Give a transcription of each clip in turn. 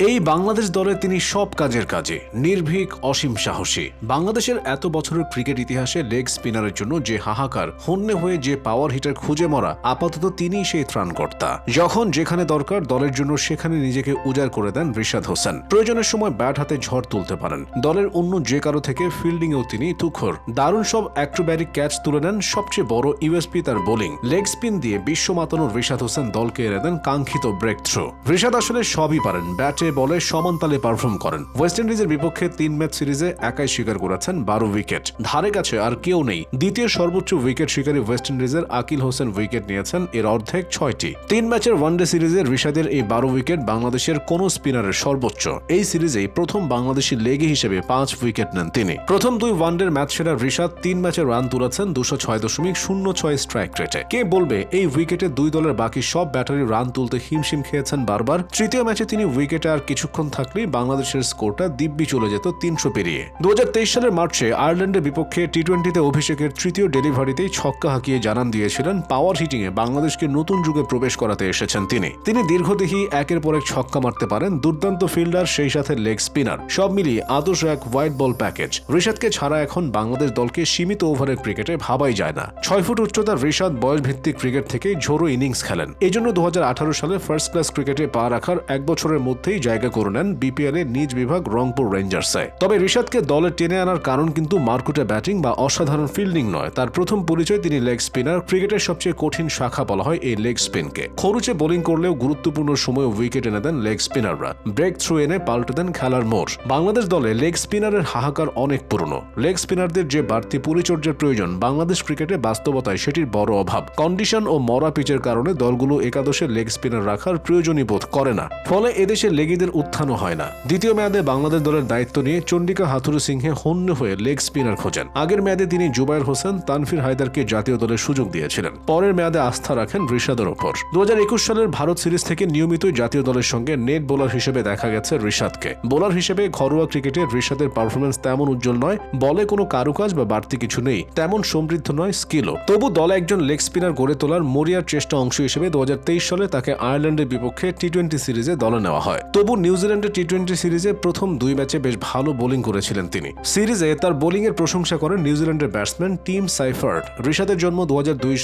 এই বাংলাদেশ দলে তিনি সব কাজের কাজে, নির্ভীক, অসীম সাহসী। বাংলাদেশের এত বছরের ক্রিকেট ইতিহাসে লেগ স্পিনারের জন্য যে হাহাকার, হন্যে হয়ে যে পাওয়ার হিটার খুঁজে মরা, আপাতত তিনিই সেই ত্রাণকর্তা। যখন যেখানে দরকার, দলের জন্য সেখানে নিজেকে উজাড় করে দেন রিশাদ হোসেন। প্রয়োজনের সময় ব্যাট হাতে ঝড় তুলতে পারেন। দলের অন্য যে কারও থেকে ফিল্ডিংয়েও তিনি তুখর। দারুণ সব অ্যাক্রোব্যাটিক ক্যাচ তুলে নেন সবচেয়ে বড় ইউএসপি তার বোলিং লেগ স্পিন দিয়ে বিশ্ব মাতানোর রিশাদ হোসেন দলকে এনে দেন কাঙ্ক্ষিত ব্রেক থ্রো রিশাদ আসলে সবই পারেন। ব্যাটে বলে সমান তালে পারফর্ম করেন। ওয়েস্ট ইন্ডিজের বিপক্ষে তিন ম্যাচ সিরিজে একাই শিকার করেছেন বারো উইকেট ধারে কাছে আর কেউ নেই। দ্বিতীয় সর্বোচ্চ উইকেট শিকারী ওয়েস্ট ইন্ডিজের আকিল হোসেন উইকেট নিয়েছেন এর অর্ধেক ছয়টি। তিন ম্যাচের ওয়ানডে সিরিজে রিশাদের এই বারো উইকেট বাংলাদেশের কোন স্পিনারের সর্বোচ্চ। এই সিরিজেই প্রথম বাংলাদেশি লেগে হিসেবে পাঁচ উইকেট নেন তিনি। প্রথম দুই ওয়ানডের ম্যাচ সেরা রিশাদ তিন ম্যাচে রান তুলেছেন দুশো ছয় দশমিক শূন্য ছয় স্ট্রাইক রেটে কে বলবে এই উইকেটে দুই দলের বাকি সব ব্যাটারি রান তুলতে হিমশিম খেয়েছেন বারবার? তৃতীয় ম্যাচে তিনি উইকেটে আর কিছুক্ষণ থাকলেই বাংলাদেশের স্কোরটা দিব্যি চলে যেত তিনশো পেরিয়ে। দু সালের মার্চে আয়ারল্যান্ডের বিপক্ষে টি টোয়েন্টিতে অভিষেকের তৃতীয় ডেলিভারিতেই ছক্কা হাঁকিয়ে জানান দিয়েছিলেন পাওয়ার হিটিংয়ে বাংলাদেশকে নতুন যুগে প্রবেশ করাতে এসেছেন তিনি। তিনি দীর্ঘদেহী একের পর এক ছক্কা মারতে পারেন দুর্দান্ত ফিল্ডার, সেই সাথে লেগ স্পিনার। সব মিলিয়ে আদর্শ এক হোয়াইট বল প্যাকেজ। ঋষাদকে ছাড়া এখন বাংলাদেশ দলকে সীমিত ওভারের ক্রিকেটে ভাবাই যায় না। ছয় ফুট উচ্চতার ঋষাদ বয়স ভিত্তিক ক্রিকেট থেকে ঝোড়ো ইনিংস খেলেন। এজন্য দু হাজার আঠারো সালে ফার্স্ট ক্লাস ক্রিকেটে পা রাখার এক বছরের মধ্যেই জায়গা করে নেন বিপিএল এর নিজ বিভাগ রংপুর রেঞ্জার্সে। তবে ঋষাদকে দলে টেনে আনার কারণ কিন্তু মার্কুটে ব্যাটিং বা অসাধারণ ফিল্ডিং নয়। তার প্রথম পরিচয় তিনি লেগ স্পিনার। ক্রিকেটের সবচেয়ে কঠিন শাখা বলা হয় এই লেগ স্পিনকে। খরুচে বোলিং করলেও গুরুত্বপূর্ণ সময় উইকেট এনে দেন লেগ স্পিনাররা। ব্রেক থ্রু এনে পাল্টে দেন খেলার মোড়। বাংলাদেশ দলে লেগ স্পিনারের হাহাকার অনেক পুরনো। লেগ স্পিনারদের যে বাড়তি পরিচর্যার প্রয়োজন, বাংলাদেশ ক্রিকেটে বাস্তবতায় সেটির বড় অভাব। কন্ডিশন ও মরা পিচের কারণে দলগুলো একাদশে লেগ স্পিনার রাখার প্রয়োজনই বোধ করে না। ফলে এদেশে লেগিদের উত্থানও হয় না। দ্বিতীয় মেয়াদে বাংলাদেশ দলের দায়িত্ব নিয়ে চন্ডিকা হাথুরু সিংহে হন্য হয়ে লেগ স্পিনার খোঁজেন। আগের মেয়াদে তিনি জুবাইর হোসেন তানফির হায়দারকে জাতীয় দলের সুযোগ দিয়েছিলেন। পরের মেয়াদে আস্থা রাখেন ঋষাদের ওপর। দু সালের ভারত সিরিজ থেকে নিয়মিতই জাতীয় দলের সঙ্গে নেট বোলার হিসেবে দেখা গেছে ঋষাদকে বোলার হিসেবে ঘরোয়া ক্রিকেটে ঋষাদের পারফরমেন্স তেমন উজ্জ্বল নয়, বলে কোনো কারুকাজ বা বাড়তি কিছু নেই, তেমন সমৃদ্ধ নয়, স্কিলও। তবু দলে একজন লেগ স্পিনার গড়ে তোলার মরিয়ার চেষ্টা অংশ হিসেবে দু হাজার তেইশ সালে তাকে আয়ারল্যান্ডের বিপক্ষে টি টোয়েন্টি সিরিজে দলে নেওয়া হয়। তবু নিউজিল্যান্ডের টি টোয়েন্টি সিরিজে প্রথম দুই ম্যাচে বেশ ভালো বোলিং করেছিলেন তিনি। সিরিজে তার বোলিং এর প্রশংসা করেন নিউজিল্যান্ডের ব্যাটসম্যান টিম সাইফার্ড। ঋষাদের জন্ম দু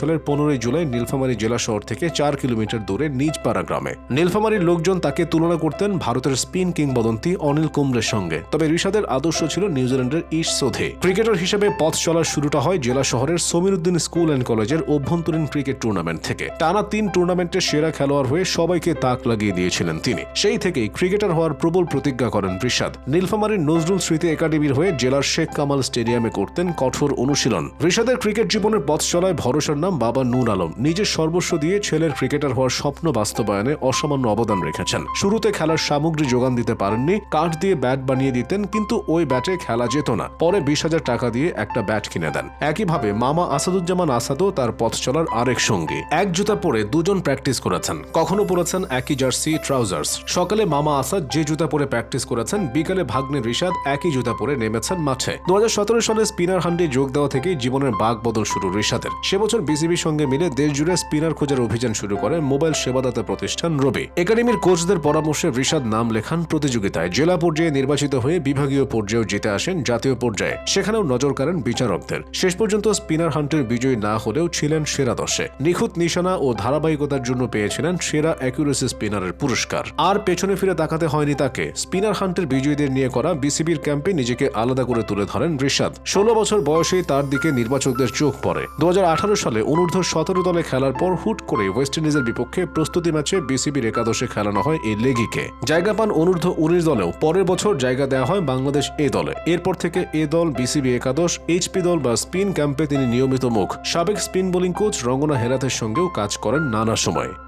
সালের পনেরোই জুলাই নীলফামারী জেলা শহর থেকে চার কিলোমিটার দূরে নিজপাড়া গ্রামে। নীলফামারীর লোকজন তাকে তুলনা করতেন ভারতের স্পিন কিংবদন্তি অনিল কুম্বলের সঙ্গে। তবে ঋষাদের আদর্শ ছিল নিউজিল্যান্ডের ইশ সোধে। ক্রিকেটার হিসেবে পথ চলার শুরুটা হয় জেলা শহরের সমীরউদ্দিন স্কুল অ্যান্ড কলেজের অভ্যন্তরীণ ক্রিকেট টুর্নামেন্ট থেকে। টানা তিন টুর্নামেন্টের সেরা খেলোয়াড় হয়ে সবাইকে তাক লাগিয়ে দিয়েছিলেন তিনি। সেই থেকেই ক্রিকেটার হওয়ার প্রবল প্রতিজ্ঞা করেন ঋষাদ। নীলফামারীর নজরুল স্মৃতি একাডেমির হয়ে জেলার শেখ কামাল স্টেডিয়ামে করতেন কঠোর অনুশীলন। ঋষাদের ক্রিকেট জীবনের পথ চলায় ভরসার নাম বাবা নূর আলম। নিজের সর্বস্ব দিয়ে ছেলের ক্রিকেটার হওয়ার স্বপ্ন বাস্তবায়নে অসামান্য অবদান রেখেছেন। শুরুতে খেলার সামগ্রী যোগান দিতে পারেননি, কাঠ দিয়ে ব্যাট বানিয়ে দিতেন, কিন্তু ওই ব্যাটে খেলা যেত না। পরে বিশ হাজার টাকা দিয়ে একটা ব্যাট কিনে দেন। একইভাবে মামা আসাদুজ্জামান আসাদও তার পথ চলার আরেক সঙ্গী। এক জুতা পরে দুজন প্র্যাকটিস করেছেন। কখনো পরেছেন একই জার্সি, ট্রাউজার্স। সকালে মামা আসাদ যে জুতা পরে প্র্যাকটিস করেছেন, বিকালে ভাগ্নে ঋষাদ একই জুতা পরে নেমেছেন মাঠে। দু সালে স্পিনার হান্ডে যোগ দেওয়া থেকেই জীবনের বাঘ বদল শুরু ঋষাদের সে বছর বিসিবির সঙ্গে মিলে দেশ জুড়ে স্পিনার খোঁজার অভিযান শুরু করে মোবাইল সেবাদাতা প্রতিষ্ঠান রবি। একাডেমির কোচদের পরামর্শে ঋষাদ নাম লেখান প্রতিযোগিতায়। জেলা পর্যায়ে নির্বাচিত হয়ে বিভাগীয় পর্যায়েও জিতে আসেন জাতীয় পর্যায়ে। সেখানেও নজর কাড়েন বিচারকদের। শেষ পর্যন্ত স্পিনার হান্টের বিজয়ী না হলেও ছিলেন সেরা দশে। নিখুঁত নিশানা ও ধারাবাহিকতার জন্য পেয়েছিলেন সেরা অ্যাকুরেসি স্পিনারের পুরস্কার। আর পেছনে ফিরে তাকাতে হয়নি তাকে। স্পিনার হান্টের বিজয়ীদের নিয়ে করা বিসিবির ক্যাম্পে নিজেকে আলাদা করে তুলে ধরেন ঋষাদ ষোলো বছর বয়সেই তার দিকে নির্বাচকদের চোখ পড়ে। দু হাজার আঠারো সালে অনূর্ধ্ব সতেরো দলে খেলার পর হুট করে ওয়েস্ট ইন্ডিজের বিপক্ষে প্রস্তুতি ম্যাচে বিসিবির একাদশে খেলানো হয় এই লেগিকে। জায়গা পান অনূর্ধ্ব উনিশ দলেও পরের বছর জায়গা দেওয়া হয় বাংলাদেশ এ দলে। এরপর থেকে এ দল, বিসিবি একাদশ, এইচপি দল বা স্পিন ক্যাম্পে তিনি নিয়মিত মুখ। সাবেক স্পিন বোলিং কোচ রঙ্গনা হেরাথের সঙ্গেও কাজ করেন নানা সময়।